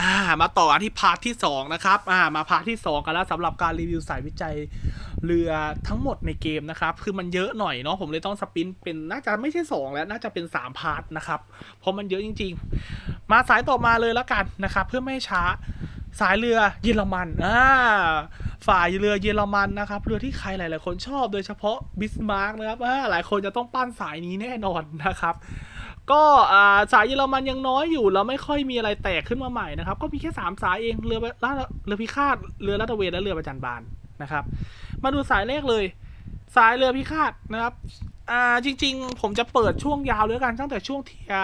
อ่ามาต่อกันที่พาร์ทที่2นะครับอ่ามาพาร์ทที่ 2 กันแล้วสำหรับการรีวิวสายวิจัยเรือทั้งหมดในเกมนะครับ คือมันเยอะหน่อยเนาะผมเลยต้องสปินเป็นน่าจะไม่ใช่ 2 แล้วน่าจะเป็น 3 พาร์ทนะครับ เพราะมันเยอะจริง ๆ มาสายต่อมาเลยแล้วกันนะครับ เพื่อไม่ให้ช้าสายเรือเยอรมันอ่าฝ่ายเรือเยอรมันนะครับ เรือที่ใครหลาย ๆ คนชอบโดยเฉพาะบิสมาร์กนะครับอ่าหลายคนจะต้องปั้นสายนี้แน่นอนนะครับ ก็อ่าสายเยอรมันยังน้อยอยู่แล้วไม่ค่อยมีอะไรแตกขึ้นมาใหม่นะครับ ก็มีแค่ 3 สายเองเรือลาดเรือพิฆาตเรือลาดตะเวนและเรือประจันบานนะครับ มาดูสายแรกเลย สายเรือพิฆาตนะครับ อ่าจริง ๆ ผมจะเปิดช่วงยาวเลยกันตั้งแต่ช่วงเทีย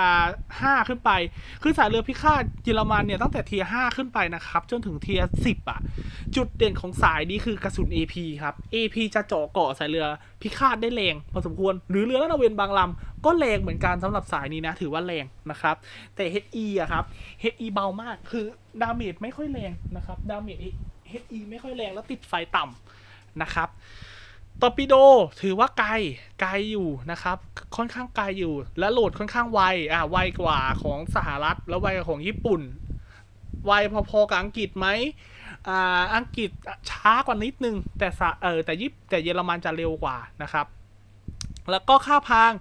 ห้าขึ้นไป คือสายเรือพิฆาตเยอรมันเนี่ยตั้งแต่เทียห้าขึ้นไปนะครับ จนถึงเทียสิบอะ จุดเด่นของสายนี้คือกระสุน AP ครับ AP จะเจาะเกาะสายเรือพิฆาตได้แรงพอสมควร หรือเรือลาดตระเวนบางลำก็แรงเหมือนกันสำหรับสายนี้นะถือว่าแรงนะครับ แต่ HE อะครับ HE เบามากคือดาเมจไม่ค่อยแรงนะครับดาเมจ HE ไม่ค่อยแรงแล้วติดไฟต่ำนะครับ ตอร์ปิโดถือว่าไกลไกลอยู่นะครับ ค่อนข้างไกลอยู่ และโหลดค่อนข้างไวอะไวกว่าของสหรัฐ แล้วไวกว่าของญี่ปุ่น ไวพอๆกับอังกฤษไหมอ่าอังกฤษช้ากว่านิดนึง แต่สะเออแต่ยิปแต่เยอรมันจะเร็วกว่านะครับ แล้วก็ค่าพาง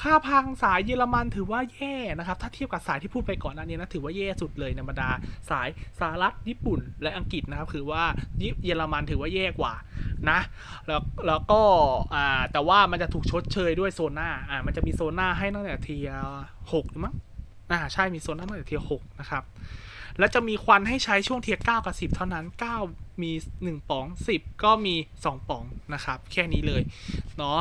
ค่าพางสายเยอรมันถือว่าแย่นะครับ ถ้าเทียบกับสายที่พูดไปก่อนหน้านี้นะถือว่าแย่สุดเลยในบรรดาสายสหรัฐญี่ปุ่นและอังกฤษนะครับ คือว่าเยอรมันถือว่าแย่กว่านะแล้วแล้วก็อ่าแต่ว่ามันจะถูกชดเชยด้วยโซน่าอ่ามันจะมีโซน่าให้ตั้งแต่เทียหกมั้งอ่าใช่มีโซน่าตั้งแต่เทียหกนะครับ แล้วจะมีควันให้ใช้ช่วงเทียร์9กับ 10 เท่านั้น 9 มี 1ป๋อง 10 ก็มี 2ป๋องนะครับ แค่นี้เลย เนาะ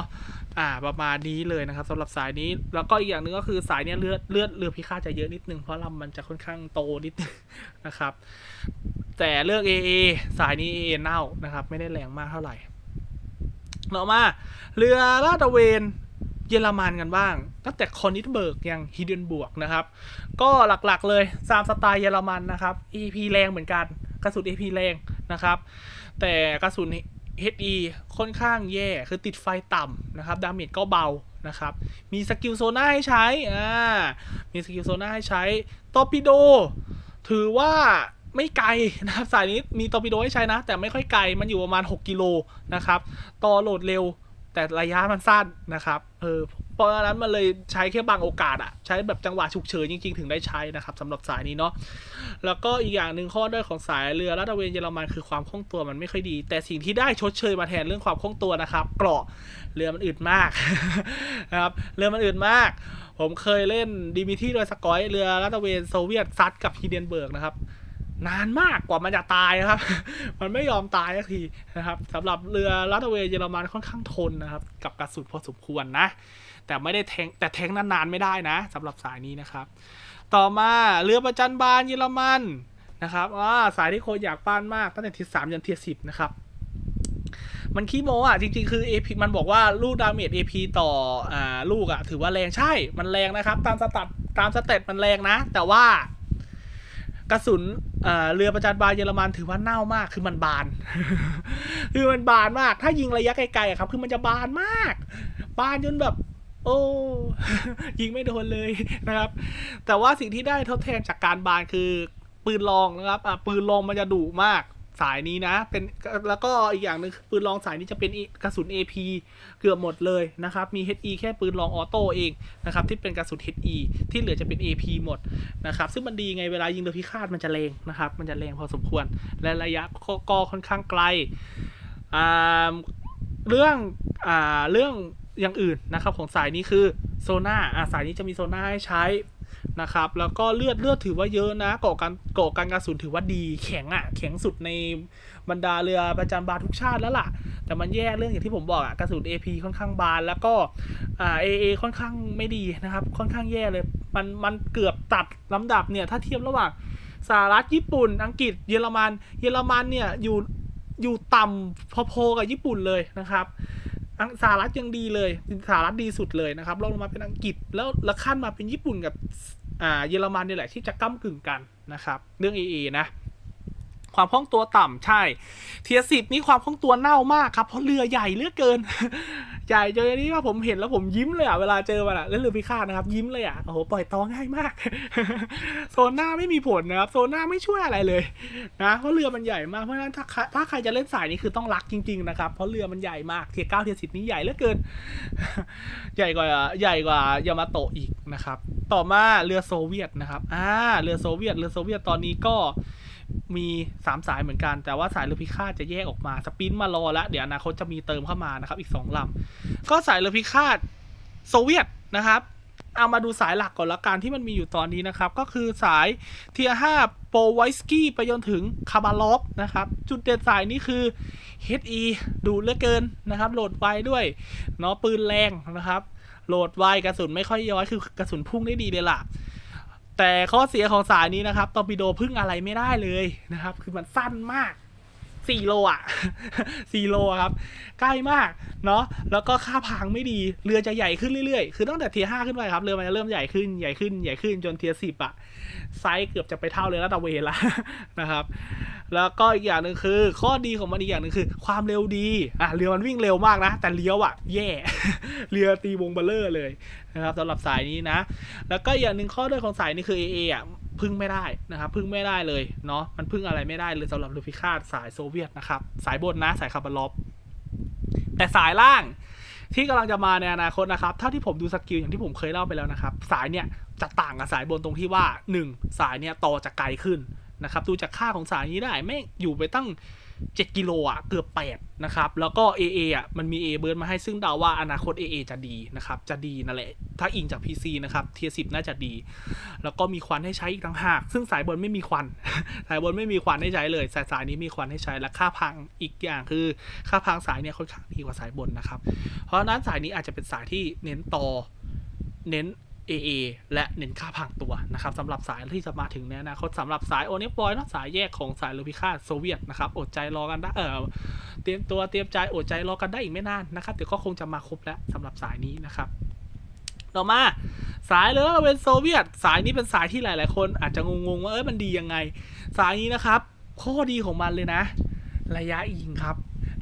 อ่าประมาณนี้เลยนะครับสำหรับสายนี้ แล้วก็อีกอย่างหนึ่งก็คือสายเนี้ยเลือดเลือดเรือพิฆาตจะเยอะนิดนึงเพราะลำมันจะค่อนข้างโตนิดนึงนะครับ แต่เลือก AA สายนี้ AA เน่านะครับ ไม่ได้แรงมากเท่าไหร่ต่อมาเรือลาดตระเวน ยอรมันกันบ้าง ตั้งแต่คอนิสเบิร์กยังฮิดเดนบวกนะครับ ก็หลักๆเลยตามสไตล์เยอรมันนะครับ EP แรงเหมือนกันกระสุน EP แรงนะครับ แต่กระสุน HE ค่อนข้างแย่คือติดไฟต่ำนะครับ ดาเมจก็เบานะครับ มีสกิลโซน่าให้ใช้ อ่า มีสกิลโซน่าให้ใช้ตอปิโด ถือว่าไม่ไกลนะครับ สายนี้มีตอปิโดให้ใช้นะ แต่ไม่ค่อยไกล มันอยู่ประมาณ 6 กิโลนะครับ ต่อโหลดเร็ว แต่ระยะมันสั้นนะครับ เออ เพราะฉะนั้นมันเลยใช้แค่บางโอกาสอะใช้แบบจังหวะฉุกเฉินจริงๆ ถึงได้ใช้นะครับสำหรับสายนี้เนาะ แล้วก็อีกอย่างหนึ่งข้อด้อยของสายเรือลาดตระเวนเยอรมันคือความคล่องตัวมันไม่ค่อยดี แต่สิ่งที่ได้ชดเชยมาแทนเรื่องความคล่องตัวนะครับ เกราะเรือมันอึดมากนะครับ เรือมันอึดมาก ผมเคยเล่นดีมิที่เรือสกอยเรือลาดตระเวนโซเวียตซัดกับฮิเดนเบิร์กนะครับ นานมากกว่ามันจะตายนะครับ มันไม่ยอมตายสักทีนะครับสำหรับเรือลาดตเวเยอรมันค่อนข้างทนนะครับ กับกระสุนพอสมควรนะ แต่ไม่ได้แทงแต่แทงนานๆไม่ได้นะสำหรับสายนี้นะครับ ต่อมาเรือประจันบานเยอรมันนะครับอ่าสายที่คนอยากป้านมากตั้งแต่ทีสามยันทีสิบนะครับมันขี้โมอะ จริงๆ คือ AP มันบอกว่าลูกดาเมจ AP ต่ออ่าลูกอะ ถือว่าแรงใช่ มันแรงนะครับ ตามสตัดตามสเตตมันแรงนะ แต่ว่า กระสุนเรือประจันบานเยอรมันถือว่าเน่ามาก คือมันบาน คือมันบานมาก ถ้ายิงระยะไกลๆอะครับ คือมันจะบานมาก บานจนแบบ โอ้ยิงไม่โดนเลยนะครับ แต่ว่าสิ่งที่ได้ทดแทนจากการบานคือปืนลองนะครับปืนลองมันจะดุมาก สายนี้นะ เป็นแล้วก็อีกอย่างหนึ่งปืนลองสายนี้จะเป็นกระสุน AP เกือบหมดเลยนะครับ มี HE แค่ปืนลองออโต้เองนะครับที่เป็นกระสุน HE ที่เหลือจะเป็น AP หมดนะครับ ซึ่งมันดีไงเวลายิงโดยพิฆาตมันจะแรงนะครับ มันจะแรงพอสมควร และระยะก็ค่อนข้างไกลอ่าเรื่องอ่าเรื่องอย่างอื่นนะครับของสายนี้คือโซน่าสายนี้จะมีโซน่าให้ใช้ นะครับ แล้วก็เลือดเลือดถือว่าเยอะนะก่อการก่อการกระสุนถือว่าดีแข็งอะ่ะแข็งสุดในบรรดาเรือประจันบาทุกชาติแล้วล่ะ แต่มันแย่เรื่องอย่างที่ผมบอกอะกระสุน AP ค่อนข้างบาน แล้วก็อ่า AA ค่อนข้างไม่ดีนะครับ ค่อนข้างแย่เลยมันมันเกือบตัดลำดับเนี่ยถ้าเทียบระหว่างสหรัฐญี่ปุ่น อังกฤษ เยอรมัน เยอรมันเนี่ยอยู่อยู่ต่ำพอๆกับญี่ปุ่นเลยนะครับ อังสหรัฐยังดีเลยสหรัฐดีสุดเลยนะครับลงมาเป็นอังกฤษแล้วละขั้นมาเป็นญี่ปุ่นกับอ่าเยอรมันนี่แหละที่จะก้ากึ่งกันนะครับ เรื่อง AA นะ ความคล่องตัวต่ำใช่ เทียสิบนี่ความคล่องตัวเน่ามากครับ เพราะเรือใหญ่เลือกเกิน ใหญ่จนอันนี้ว่าผมเห็นแล้วผมยิ้มเลยอะเวลาเจอมันอะแล้วเรือพิฆาตนะครับ ยิ้มเลยอะโอ้โหปล่อยตอง่ายมาก โซนหน้าไม่มีผลนะครับ โซนหน้าไม่ช่วยอะไรเลยนะเพราะเรือมันใหญ่มากเพราะฉะนั้นถ้าใครถ้าใครจะเล่นสายนี้คือต้องรักจริงๆนะครับเพราะเรือมันใหญ่มากเทียเก้าเทียสิบนี้ใหญ่เลือกเกิน ใหญ่กว่าใหญ่กว่ายามาโตะอีกนะครับ ต่อมาเรือโซเวียตนะครับอ่าเรือโซเวียตเรือโซเวียตตอนนี้ก็ มีสามสายเหมือนกัน แต่ว่าสายเรือพิฆาตจะแยกออกมาสปินมารอแล้ว เดี๋ยวอนาคตจะมีเติมเข้ามานะครับ อีกสองลำก็สายเรือพิฆาตโซเวียตนะครับ เอามาดูสายหลักก่อนละกันที่มันมีอยู่ตอนนี้นะครับ ก็คือสายเทียห้าโปไวสกี้ไปจนถึงคาบาลอฟนะครับ จุดเด่นสายนี้คือ HE ดูเหลือเกินนะครับ โหลดไวด้วยเนาะปืนแรงนะครับ โหลดไวกระสุนไม่ค่อยย้อยคือกระสุนพุ่งได้ดีเลยล่ะ แต่ข้อเสียของสายนี้นะครับตอร์ปิโดพึ่งอะไรไม่ได้เลยนะครับ คือมันสั้นมากสี่โลอะสี่โลครับ ใกล้มาก เนาะ แล้วก็ค่าพังไม่ดี เรือจะใหญ่ขึ้นเรื่อยๆ คือตั้งแต่เทียห้าขึ้นไปครับ เรือมันจะเริ่มใหญ่ขึ้น ใหญ่ขึ้น ใหญ่ขึ้น จนเทียสิบอะไซส์เกือบจะไปเท่าเรือลาดตะเวนละนะครับ แล้วก็อีกอย่างหนึ่งคือ ข้อดีของมันอีกอย่างหนึ่งคือ ความเร็วดีอะเรือมันวิ่งเร็วมากนะ แต่เลี้ยวอะแย่ เรือตีวงเบลเลอร์เลยนะครับสำหรับสายนี้นะ แล้วก็อย่างหนึ่งข้อด้อยของสายนี้คือ AA อะพึ่งไม่ได้นะครับพึ่งไม่ได้เลยเนาะมันพึ่งอะไรไม่ได้เลยสำหรับเรือพิฆาตสายโซเวียตนะครับสายบนนะสายคาร์บอนลอฟแต่สายล่างที่กำลังจะมาในอนาคตนะครับเท่าที่ผมดูสกิลอย่างที่ผมเคยเล่าไปแล้วนะครับ สายเนี่ยจะต่างกับสายบนตรงที่ว่า 1 สายเนี่ยต่อจะไกลขึ้น นะครับดูจากค่าของสายนี้ได้ไม่งอยู่ไปตั้ง 7 กิโลอะเกือบ 8 นะครับ แล้วก็ AA อะมันมี A เบิร์นมาให้ซึ่งเดาว่าอนาคต AA จะดีนะครับ จะดีนั่นแหละ ถ้าอิงจาก PC นะครับเทียสิบน่าจะดี แล้วก็มีควันให้ใช้อีกต่างหาก ซึ่งสายบนไม่มีควัน สายบนไม่มีควันให้ใช้เลย สายสายนี้มีควันให้ใช้และค่าพังอีกอย่างคือ ค่าพังสายเนี่ยค่อนข้างดีกว่าสายบนนะครับ เพราะนั้นสายนี้อาจจะเป็นสายที่เน้นต่อเน้น AA และเน้นค่าพังตัวนะครับสำหรับสายที่จะมาถึงในอนาคตสำหรับสายโอเนปอยนะสายแยกของสายลูพิฆาโซเวียตนะครับอดใจรอกันได้เออเตรียมตัวเตรียมใจอดใจรอกันได้อีกไม่นานนะครับเดี๋ยวก็คงจะมาครบแล้วสำหรับสายนี้นะครับต่อมาสายเรือเป็นโซเวียต สายนี้เป็นสายที่หลาย ๆ คนอาจจะงงๆว่าเอ้ยมันดียังไง สายนี้นะครับ ข้อดีของมันเลยนะ ระยะยิงครับ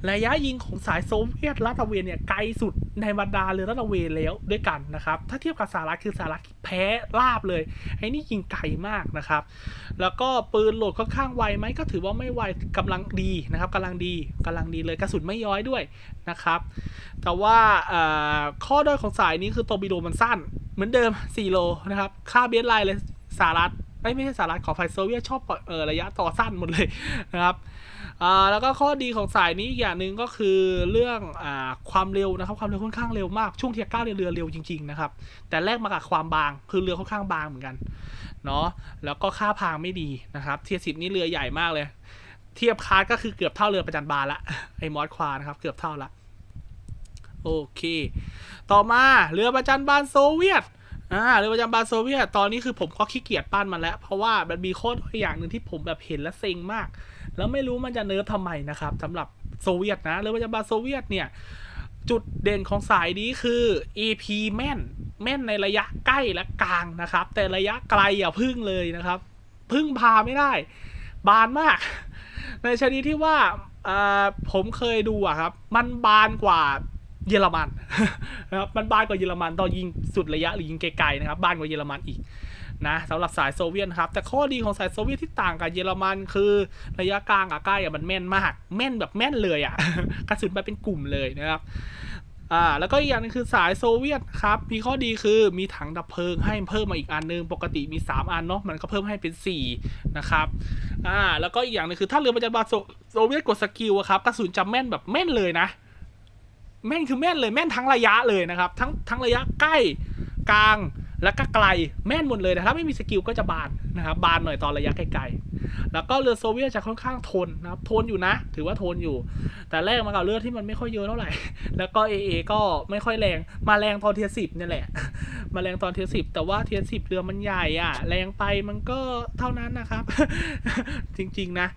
ระยะยิงของสายโซเวียตลาตะเวนเนี่ยไกลสุดในบรรดาเรือลาดตะเวนแล้วด้วยกันนะครับ ถ้าเทียบกับสหรัฐคือสหรัฐแพ้ราบเลยไอ้นี่ยิงไกลมากนะครับ แล้วก็ปืนโหลดค่อนข้างไวไหมก็ถือว่าไม่ไวกำลังดีนะครับกำลังดีกำลังดีเลยกระสุนไม่ย้อยด้วยนะครับ แต่ว่าข้อด้อยของสายนี้คือตัวบิโดมันสั้น เหมือนเดิม 4 โลนะครับ ค่าเบสไลน์เลยสหรัฐไม่ใช่สหรัฐขอไฟโซเวียตชอบปล่อยเออระยะต่อสั้นหมดเลยนะครับ อ่าแล้วก็ข้อดีของสายนี้อีกอย่างหนึ่งก็คือเรื่องอ่าความเร็วนะครับ ความเร็วค่อนข้างเร็วมากช่วงเทียร์เก้าเนี่ยเรือเร็วจริงๆนะครับ แต่แลกมากับความบางคือเรือค่อนข้างบางเหมือนกันเนาะแล้วก็ค่าพางไม่ดีนะครับ เทียร์สิบนี่เรือใหญ่มากเลย เทียบคาร์ดก็คือเกือบเท่าเรือประจันบานละไอ้มอสควานะครับเกือบเท่าละโอเค ต่อมาเรือประจันบานโซเวียต อ่าเรือประจำบานโซเวียตตอนนี้คือผมก็ขี้เกียจปั้นมันแล้ว เพราะว่ามันมีข้อด้อยอย่างหนึ่งที่ผมแบบเห็นแล้วเซ็งมาก แล้วไม่รู้มันจะเนิร์ฟทำไมนะครับสำหรับโซเวียตนะเรือประจำบานโซเวียตเนี่ยจุดเด่นของสายนี้คือ EP แม่น แม่นในระยะใกล้และกลางนะครับ แต่ระยะไกลอย่าพึ่งเลยนะครับ พึ่งพาไม่ได้ บานมาก ในชนิดที่ว่าอ่าผมเคยดูอะครับ มันบานกว่า เยอรมันนะครับมันบ้านกว่าเยอรมันตอนยิงสุดระยะหรือยิงไกลๆนะครับบ้านกว่าเยอรมันอีกนะสำหรับสายโซเวียตนะครับ แต่ข้อดีของสายโซเวียตที่ต่างกับเยอรมันคือระยะกลางกับใกล้อะมันแม่นมาก แม่นแบบแม่นเลยอะกระสุนไปเป็นกลุ่มเลยนะครับอ่าแล้วก็อีกอย่างหนึงคือสายโซเวียตครับ มีข้อดีคือมีถังดับเพลิงให้เพิ่มมาอีกอันนึง ปกติมี 3 อันเนาะมันก็เพิ่มให้เป็น 4 นะครับอ่าแล้วก็อีกอย่างหนึงคือถ้าเรือประจันบานโซโซเวียตกดสกิลอะครับกระสุนจะแม่นแบบแม่นเลยนะ แม่นคือแม่นเลยแม่นทั้งระยะเลยนะครับ ทั้งทั้งระยะใกล้กลางแล้วก็ไกลแม่นหมดเลยแต่ถ้าไม่มีสกิลก็จะบานนะครับบานหน่อยตอนระยะไกลๆแล้วก็เรือโซเวียตจะค่อนข้างทนนะครับทนอยู่นะ ถือว่าทนอยู่ แต่แรกมากับเลือที่มันไม่ค่อยเยอะเท่าไหร่ แล้วก็ AA ก็ไม่ค่อยแรงมาแรงตอนเทียสิบนี่ยแหละ มาแรงตอนเทียสิบแต่ว่าเทียสิบเรือมันใหญ่อะแรงไปมันก็เท่านั้นนะครับ จริงๆนะ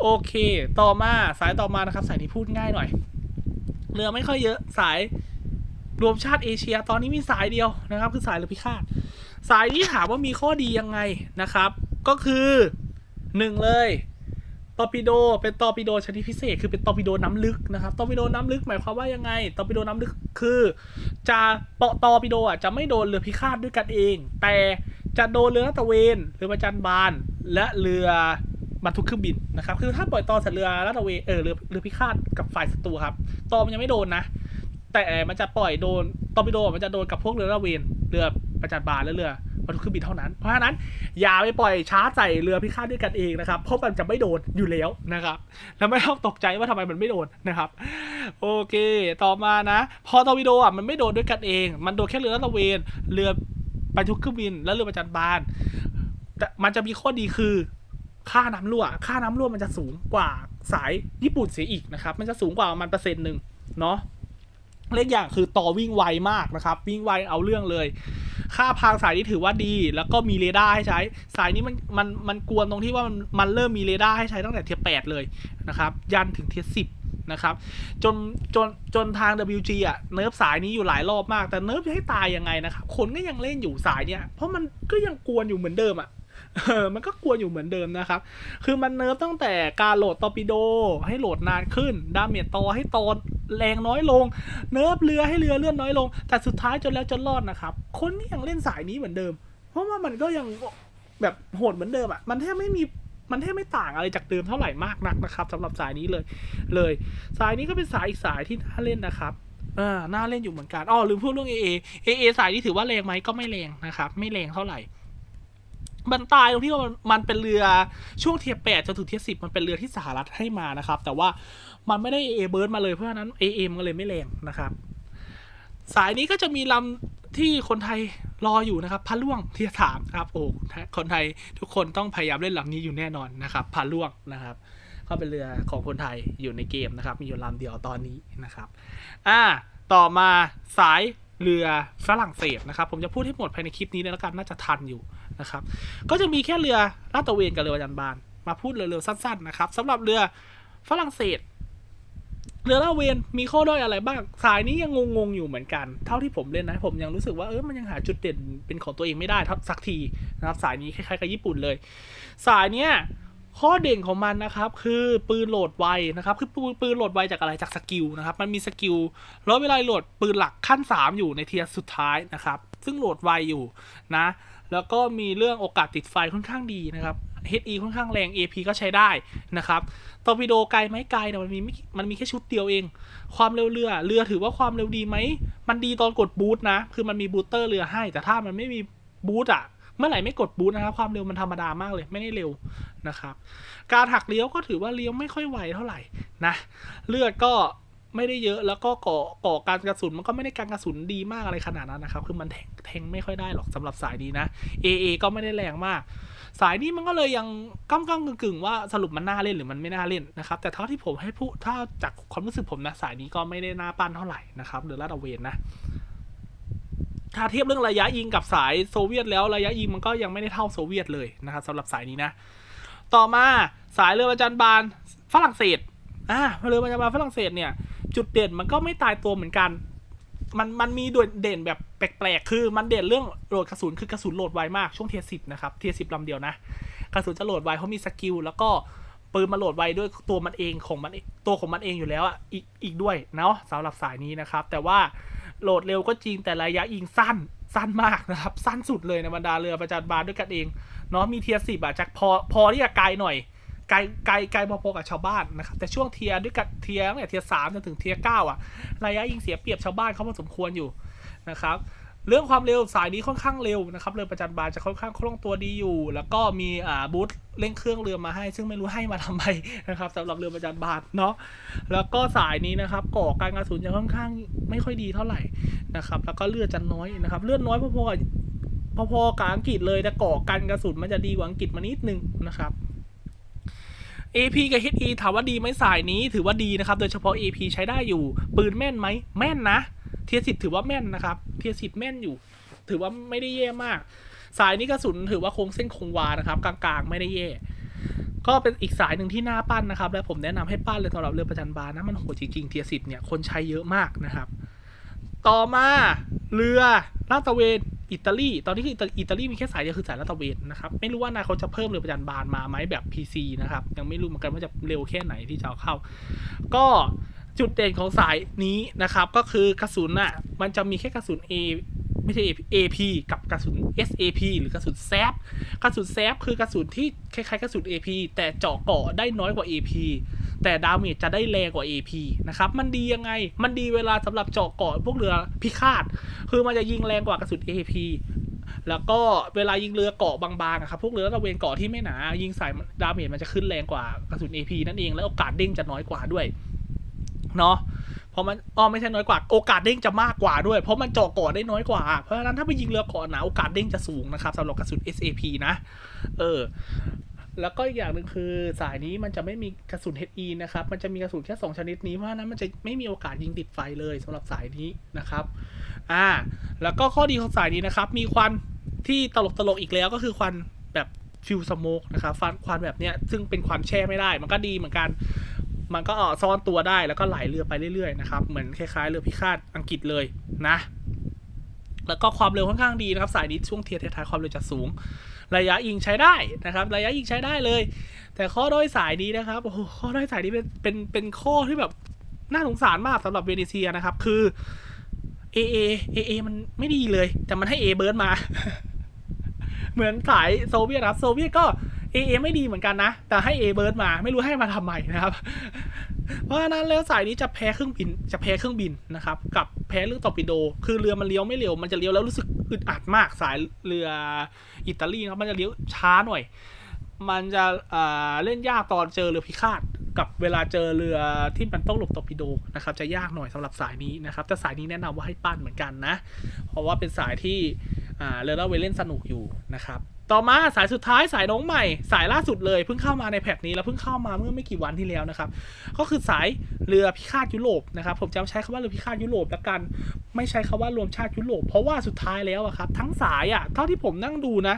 โอเค ต่อมาสายต่อมานะครับสายนี้พูดง่ายหน่อย เรือไม่ค่อยเยอะสายรวมชาติเอเชีย ตอนนี้มีสายเดียวนะครับ คือสายเรือพิฆาตสายนี้ถามว่ามีข้อดียังไงนะครับ ก็คือหนึ่งเลยตอร์ปิโดเป็นตอร์ปิโดชนิดพิเศษ คือเป็นตอร์ปิโดน้ำลึกนะครับตอร์ปิโดน้ำลึกหมายความว่ายังไงตอร์ปิโดน้ำลึกคือจะเปาะตอร์ปิโดอะจะไม่โดนเรือพิฆาตด้วยกันเอง แต่จะโดนเรือตะเวนเรือประจันบานและเรือ บรรทุกเครื่องบินนะครับ คือถ้าปล่อยตอใส่เรือลาดตเวเออเรือเรือพิฆาตกับฝ่ายศัตรูครับตอมันยังไม่โดนนะ แต่มันจะปล่อยโดนตอร์ปิโดมันจะโดนกับพวกเรือลาดตเวนเรือประจันบานและเรือบรรทุกเครื่องบินเท่านั้น เพราะฉะนั้นอย่าไปปล่อยช้าร์จเรือพิฆาตด้วยกันเองนะครับ เพราะมันจะไม่โดนอยู่แล้วนะครับ แล้วไม่ต้องตกใจว่าทำไมมันไม่โดนนะครับ โอเค ต่อมานะ พอตอร์ปิโดอะมันไม่โดนด้วยกันเอง มันโดนแค่เรือลาดตระเวนเรือบรรทุกเครื่องบินและเรือประจันบานแต่มันจะมีข้อดีคือ ค่าน้ำรั่ว ค่าน้ำรั่วมันจะสูงกว่าสายญี่ปุ่นเสียอีกนะครับ มันจะสูงกว่าประมันเปอร์เซ็นต์หนึ่งเนาะเล็กอย่างคือต่อวิ่งไวมากนะครับ วิ่งไวเอาเรื่องเลย ค่าพางสายนี้ถือว่าดี แล้วก็มีเรดาร์ให้ใช้ สายนี้มันมันมันกวนตรงที่ว่ามันมันเริ่มมีเรดาร์ให้ใช้ตั้งแต่เทียแปดเลยนะครับ ยันถึงเทียสิบนะครับ จนจนจนทาง WG อะเนิร์ฟสายนี้อยู่หลายรอบมากแต่เนิร์ฟจะให้ตายยังไงนะครับคนก็ยังเล่นอยู่สายเนี้ยเพราะมันก็ยังกวนอยู่เหมือนเดิมอะ เออมันก็กลัวอยู่เหมือนเดิมนะครับ คือมันเนิร์ฟตั้งแต่การโหลดตอร์ปิโดให้โหลดนานขึ้น ดาเมจตอให้ตอนแรงน้อยลง เนิร์ฟเรือให้เรือเลื่อนน้อยลง แต่สุดท้ายจนแล้วจนรอดนะครับ คนก็ยังเล่นสายนี้เหมือนเดิม เพราะว่ามันก็ยังแบบโหดเหมือนเดิมอะ มันแทบไม่มีมันแทบไม่ต่างอะไรจากเดิมเท่าไหร่มากนักนะครับสำหรับสายนี้เลย เลย สายนี้ก็เป็นสายอีกสายที่น่าเล่นนะครับอ่าน่าเล่นอยู่เหมือนกันอ๋อลืมพูดเรื่อง AA AA สายนี้ถือว่าแรงไหมก็ไม่แรงนะครับ ไม่แรงเท่าไหร่ มันตายตรงที่ว่ามันมันเป็นเรือช่วงเทียแปดจนถึงเทียสิบมันเป็นเรือที่สหรัฐให้มานะครับ แต่ว่ามันไม่ได้เอเบิร์ดมาเลยเพราะฉะนั้นเอเอ็มก็เลยไม่แรงนะครับ สายนี้ก็จะมีลำที่คนไทยรออยู่นะครับพาล่วงเทียสามครับโอ้คนไทยทุกคนต้องพยายามเล่นลำนี้อยู่แน่นอนนะครับพาล่วงนะครับก็เป็นเรือของคนไทยอยู่ในเกมนะครับ มีอยู่ลำเดียวตอนนี้นะครับอ่าต่อมาสายเรือฝรั่งเศสนะครับ ผมจะพูดให้หมดภายในคลิปนี้เลยแล้วกันน่าจะทันอยู่ นะครับ ก็จะมีแค่เรือลาดตระเวนกับเรือประจันบาน มาพูดเร็วๆสั้น ๆ นะครับสำหรับเรือฝรั่งเศส เรือลาดตระเวนมีข้อด้อยอะไรบ้าง สายนี้ยังงงๆอยู่เหมือนกัน เท่าที่ผมเล่นนะ ผมยังรู้สึกว่าเออมันยังหาจุดเด่นเป็นของตัวเองไม่ได้ทักสักทีนะครับ สายนี้คล้ายๆกับญี่ปุ่นเลย สายเนี้ยข้อเด่นของมันนะครับคือปืนโหลดไวนะครับคือปืนปืนโหลดไวจากอะไรจากสกิลนะครับมันมีสกิลล้วเวลาโหลดปืนหลักขั้น 3 อยู่ในเทียร์สุดท้ายนะครับซึ่งโหลดไวอยู่นะ แล้วก็มีเรื่องโอกาสติดไฟค่อนข้างดีนะครับ HE ค่อนข้างแรง AP ก็ใช้ได้นะครับตอร์ปิโดไกลไหมไกลแต่มันมีมันมีแค่ชุดเดียวเอง ความเร็วเรือ เรือถือว่าความเร็วดีไหม มันดีตอนกดบูทนะ คือมันมีบูสเตอร์เรือให้ แต่ถ้ามันไม่มีบูทอะเมื่อไหร่ไม่กดบูทนะครับ ความเร็วมันธรรมดามากเลย ไม่ได้เร็วนะครับ การหักเลี้ยวก็ถือว่าเลี้ยวไม่ค่อยไวเท่าไหร่นะ เลือดก็ ไม่ได้เยอะแล้วก็ก่อก่อการกระสุนมันก็ไม่ได้การกระสุนดีมากอะไรขนาดนั้นนะครับ คือมันแทงแทงไม่ค่อยได้หรอกสำหรับสายนี้นะ AA ก็ไม่ได้แรงมาก สายนี้มันก็เลยยังก้ำก้ำกึ่งกึ่งๆว่าสรุปมันน่าเล่นหรือมันไม่น่าเล่นนะครับแต่เท่าที่ผมให้พูดถ้าจากความรู้สึกผมนะสายนี้ก็ไม่ได้น่าปั้นเท่าไหร่นะครับหรือลาดตระเวนนะถ้าเทียบเรื่องระยะยิงกับสายโซเวียตแล้วระยะยิงมันก็ยังไม่ได้เท่าโซเวียตเลยนะครับสำหรับสายนี้นะ ต่อมาสายเรือประจันบานฝรั่งเศสอ่าเรือประจันบานฝรั่งเศสเนี่ย จุดเด่นมันก็ไม่ตายตัวเหมือนกัน มันมันมีดเด่นแบบแปลกๆ คือมันเด่นเรื่องโหลดกระสุนคือกระสุนโหลดไวมากช่วงเทียสิบนะครับเทียสิบลำเดียวนะ กระสุนจะโหลดไวเพราะมีสกิลแล้วก็ปืนมาโหลดไวด้วยตัวมันเองของมันตัวของมันเองอยู่แล้วอะอีกอีกด้วยเนาะสำหรับสายนี้นะครับ แต่ว่าโหลดเร็วก็จริงแต่ระยะยิงสั้นสั้นมากนะครับ สั้นสุดเลยในบรรดาเรือประจันบานด้วยกันเองเนาะมีเทียสิบอะจากพอพอที่จะไกลหน่อย ไกลไกลไกลพอๆกับชาวบ้านนะครับแต่ช่วงเทียด้วยกันเทียร์ตั้งแต่เทียสามจนถึงเทียเก้าอะระยะยิงเสียเปรียบชาวบ้านเขาพอสมควรอยู่นะครับเรื่องความเร็วสายนี้ค่อนข้างเร็วนะครับเรือประจันบานจะค่อนข้างคล่องตัวดีอยู่ แล้วก็มีอ่าบูธเร่งเครื่องเรือมาให้ ซึ่งไม่รู้ให้มาทำไมนะครับสำหรับเรือประจันบานเนาะแล้วก็สายนี้นะครับก่อการกระสุนจะค่อนข้างไม่ค่อยดีเท่าไหร่นะครับแล้วก็เลือดจะน้อยนะครับเลือดน้อยพอๆกับพอๆกับอังกฤษเลยแต่ก่อการกระสุนมันจะดีกว่าอังกฤษมานิดนึงนะครับ AP กับ HE ถามว่าดีไหมสายนี้ถือว่าดีนะครับ โดยเฉพาะ AP ใช้ได้อยู่ ปืนแม่นไหม แม่นนะ เทียสิบถือว่าแม่นนะครับ เทียสิบแม่นอยู่ ถือว่าไม่ได้แย่มาก สายนี้กระสุนถือว่าคงเส้นคงวานะครับ กลางๆ ไม่ได้แย่ ก็เป็นอีกสายหนึ่งที่น่าปั้นนะครับ และผมแนะนำให้ปั้นเลยสำหรับเรือประจันบานนะ มันโหดจริงๆ เทียสิบเนี่ยคนใช้เยอะมากนะครับ ต่อมาเรือลาดตะเวน อิตาลีตอนนี้คืออิตาลีมีแค่สายเดียวคือสายลาดตระเวนนะครับไม่รู้ว่านาคตจะเพิ่มเรือประจันบานมาไหมแบบ PC นะครับยังไม่รู้เหมือนกันว่าจะเร็วแค่ไหนที่จะเอาเข้า ก็จุดเด่นของสายนี้นะครับก็คือกระสุนน่ะมันจะมีแค่กระสุน A ไม่ใช่ AP กับกระสุน SAP หรือกระสุนแซฟกระสุนแซฟคือกระสุนที่คล้ายๆกระสุน AP แต่เจาะเกาะได้น้อยกว่า AP แต่ดาเมจจะได้แรงกว่า AP นะครับ มันดียังไง มันดีเวลาสำหรับเจาะเกาะพวกเรือพิฆาต คือมันจะยิงแรงกว่ากระสุน AP แล้วก็เวลายิงเรือเกาะบางๆอะครับ พวกเรือตะเวนเกาะที่ไม่หนา ยิงใส่ดาเมจมันจะขึ้นแรงกว่ากระสุน AP นั่นเอง แล้วโอกาสเด้งจะน้อยกว่าด้วย เนาะพราะมันอ๋อไม่ใช่น้อยกว่า โอกาสเด้งจะมากกว่าด้วย เพราะมันเจาะเกาะได้น้อยกว่า เพราะฉะนั้นถ้าไปยิงเรือเกาะหนาโอกาสเด้งจะสูงนะครับสำหรับกระสุน SAP นะ เออ แล้วก็อีกอย่างหนึ่งคือสายนี้มันจะไม่มีกระสุน HE นะครับ มันจะมีกระสุนแค่ 2 ชนิดนี้ เพราะนั้นมันจะไม่มีโอกาสยิงติดไฟเลยสำหรับสายนี้นะครับ อ่า แล้วก็ข้อดีของสายนี้นะครับ มีควันที่ตลกตลกอีกแล้วก็คือควันแบบฟิวสโมกนะครับฟันควันแบบเนี้ยซึ่งเป็นควันแช่ไม่ได้ มันก็ดีเหมือนกัน มันก็ออซ่อนตัวได้แล้วก็ไหลเรือไปเรื่อยๆนะครับ เหมือนคล้ายๆเรือพิฆาตอังกฤษเลยนะ แล้วก็ความเร็วค่อนข้างดีนะครับ สายนี้ช่วงเทียร์ท้ายความเร็วจะสูง ระยะยิงใช้ได้นะครับ ระยะยิงใช้ได้เลย แต่ข้อด้อยสายนี้นะครับโอ้โหข้อด้อยสายนี้เป็นเป็นเป็นข้อที่แบบน่าสงสารมากสำหรับเวเนเซียนะครับ คือ AA AA มันไม่ดีเลย แต่มันให้ A เบิร์ดมา เหมือนสายโซเวียตครับโซเวียตก็ AA ไม่ดีเหมือนกันนะ แต่ให้ A เบิร์ดมา ไม่รู้ให้มาทำไมนะครับ เพราะฉะนั้นแล้วสายนี้จะแพ้เครื่องบินจะแพ้เครื่องบินนะครับกับแพ้เรื่องตอร์ปิโด คือเรือมันเลี้ยวไม่เร็วมันจะเลี้ยวแล้วรู้สึกอึดอัดมากสายเรืออิตาลีครับมันจะเลี้ยวช้าหน่อย มันจะเล่นยากตอนเจอเรือพิฆาตกับเวลาเจอเรือที่มันต้องหลบตอร์ปิโดนะครับจะยากหน่อยสำหรับสายนี้นะครับแต่สายนี้แนะนำว่าให้ปั้นเหมือนกันนะ เพราะว่าเป็นสายที่เรือเล่าเวเล่นสนุกอยู่นะครับ ต่อมาสายสุดท้ายสายน้องใหม่ สายล่าสุดเลยเพิ่งเข้ามาในแพทนี้แล้วเพิ่งเข้ามาเมื่อไม่กี่วันที่แล้วนะครับ ก็คือสายเรือพิฆาตยุโรปนะครับผมจะใช้คำว่าเรือพิฆาตยุโรปละกัน ไม่ใช้คำว่ารวมชาติยุโรปเพราะว่าสุดท้ายแล้วอะครับทั้งสายอะเท่าที่ผมนั่งดูนะ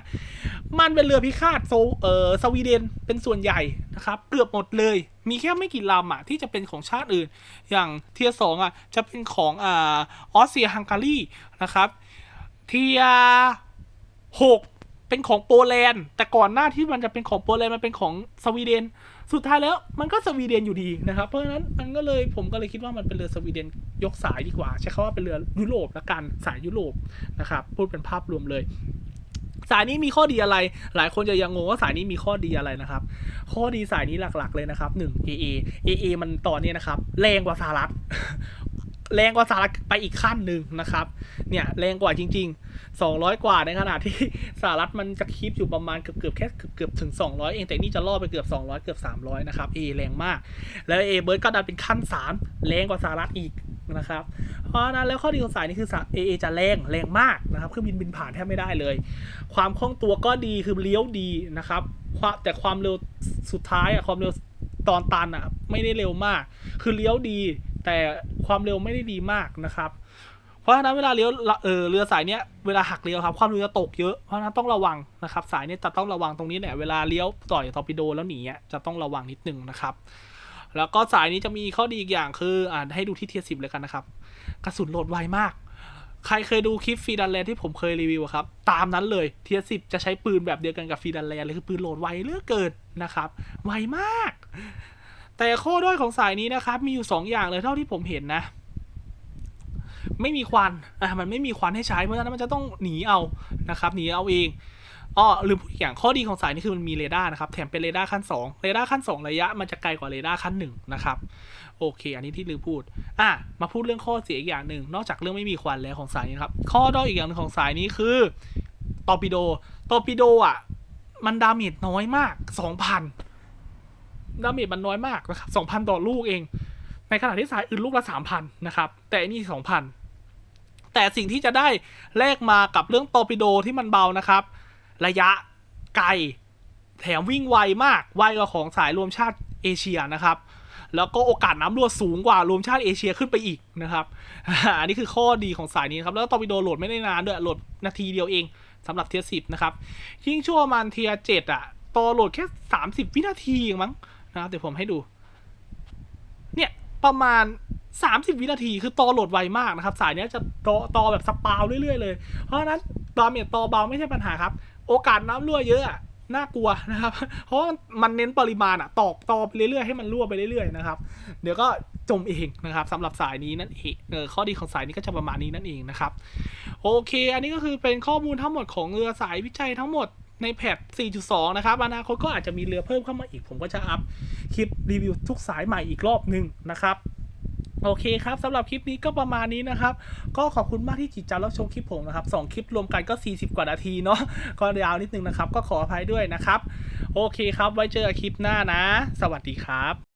มันเป็นเรือพิฆาตโซเออสวีเดนเป็นส่วนใหญ่นะครับเกือบหมดเลย มีแค่ไม่กี่ลำอะที่จะเป็นของชาติอื่น อย่างเทียสองอะจะเป็นของอ่าออสเซียฮังการีนะครับเทียหก เป็นของโปแลนด์ แต่ก่อนหน้าที่มันจะเป็นของโปแลนด์มันเป็นของสวีเดน สุดท้ายแล้วมันก็สวีเดนอยู่ดีนะครับ เพราะฉะนั้นมันก็เลยผมก็เลยคิดว่ามันเป็นเรือสวีเดนยกสายดีกว่า ใช้คำว่าเป็นเรือยุโรปละกันสายยุโรปนะครับพูดเป็นภาพรวมเลย สายนี้มีข้อดีอะไร หลายคนจะยังงงว่าสายนี้มีข้อดีอะไรนะครับ ข้อดีสายนี้หลักๆเลยนะครับหนึ่ง AA AA มันตอนนี้นะครับแรงกว่าสหรัฐ แรงกว่าสหรัฐไปอีกขั้นหนึ่งนะครับ เนี่ยแรงกว่าจริง ๆ 200 กว่าในขณะที่สหรัฐมันจะคีปอยู่ประมาณเกือบเกือบๆแค่เกือบเกือบถึง 200 เองแต่นี่จะล่อไปเกือบ 200 เกือบ 300 นะครับ A แรงมาก แล้ว A เบิร์ดก็ดันเป็นขั้น 3 แรงกว่าสหรัฐอีกนะครับ เพราะนั้นแล้วข้อดีของสายนี้คือสาย AA จะแรงแรงมากนะครับเครื่องบินบินผ่านแทบไม่ได้เลย ความคล่องตัวก็ดีคือเลี้ยวดีนะครับแต่ความเร็วสุดท้ายอะความเร็วตอนตันอะไม่ได้เร็วมาก คือเลี้ยวดี แต่ความเร็วไม่ได้ดีมากนะครับ เพราะฉะนั้นเวลาเลี้ยวเออเรือสายเนี้ยเวลาหักเลี้ยวครับความเร็วจะตกเยอะเพราะฉะนั้นต้องระวังนะครับ สายเนี้ยจะต้องระวังตรงนี้แหละเวลาเลี้ยวต่อยตอร์ปิโดแล้วหนีจะต้องระวังนิดนึงนะครับ แล้วก็สายนี้จะมีข้อดีอีกอย่างคืออ่าให้ดูที่เทียสิบเลยกันนะครับ กระสุนโหลดไวมากใครเคยดูคลิปฟีดันแลนที่ผมเคยรีวิวอะครับ ตามนั้นเลยเทียสิบจะใช้ปืนแบบเดียวกันกับฟีดันแลนเลยคือปืนโหลดไวเหลือเกินนะครับ ไวมาก แต่ข้อด้อยของสายนี้นะครับ มีอยู่ 2 อย่างเลยเท่าที่ผมเห็นนะ ไม่มีควันอะมันไม่มีควันให้ใช้เพราะฉะนั้นมันจะต้องหนีเอานะครับหนีเอาเองอ้อลืมพูดอย่างข้อดีของสายนี้คือมันมีเรดาร์นะครับแถมเป็นเรดาร์ขั้น2เรดาร์ขั้น 2 ระยะมันจะไกลกว่าเรดาร์ขั้น1นะครับโอเค อันนี้ที่ลืมพูดอะมาพูดเรื่องข้อเสียอีกอย่างหนึ่งนอกจากเรื่องไม่มีควันแล้วของสายนี้ครับข้อด้อยอีกอย่างหนึงของสายนี้คือตอร์ปิโดตอร์ปิโดอะมันดาเมจน้อยมาก 2,000 ดาเมจมันน้อยมากนะครับสองพันต่อลูกเอง ในขณะที่สายอื่นลูกละสามพันนะครับ แต่อันนี่สองพันแต่สิ่งที่จะได้แลกมากับเรื่องตอร์ปิโดที่มันเบานะครับ ระยะไกล แถมวิ่งไวมาก ไวกว่าของสายรวมชาติเอเชียนะครับ แล้วก็โอกาสน้ำรั่วสูงกว่ารวมชาติเอเชียขึ้นไปอีกนะครับ อันนี้คือข้อดีของสายนี้ครับ แล้วตอร์ปิโดโหลดไม่ได้นานด้วย โหลดนาทีเดียวเองสำหรับเทียสิบนะครับ ยิ่งช่วงมันเทียเจ็ดอะต่อโหลดแค่สามสิบวินาทีเองมั้ง นะครับเดี๋ยวผมให้ดู เนี่ยประมาณ 30 วินาทีคือตอโหลดไวมากนะครับ สายเนี้ยจะตอตอแบบสปาวเรื่อยๆเลย เพราะฉะนั้นดาเมจตอเบาไม่ใช่ปัญหาครับ โอกาสน้ำรั่วเยอะน่ากลัวนะครับ เพราะมันเน้นปริมาณอะตอกตอไปเรื่อยๆให้มันรั่วไปเรื่อยๆนะครับ เดี๋ยวก็จมเองนะครับสำหรับสายนี้นั่นเองเออข้อดีของสายนี้ก็จะประมาณนี้นั่นเองนะครับ โอเค อันนี้ก็คือเป็นข้อมูลทั้งหมดของเรือสายวิจัยทั้งหมด ในแพท4.2 นะครับ อนาคตก็อาจจะมีเรือเพิ่มเข้ามาอีก ผมก็จะอัพคลิปรีวิวทุกสายใหม่อีกรอบหนึ่งนะครับ โอเคครับสำหรับคลิปนี้ก็ประมาณนี้นะครับ ก็ขอบคุณมากที่จิตใจรับชมคลิปผมนะครับสองคลิปรวมกันก็ 40 กว่านาทีเนาะก็ยาวนิดนึงนะครับ ก็ขออภัยด้วยนะครับ โอเคครับ ไว้เจอกันคลิปหน้านะ สวัสดีครับ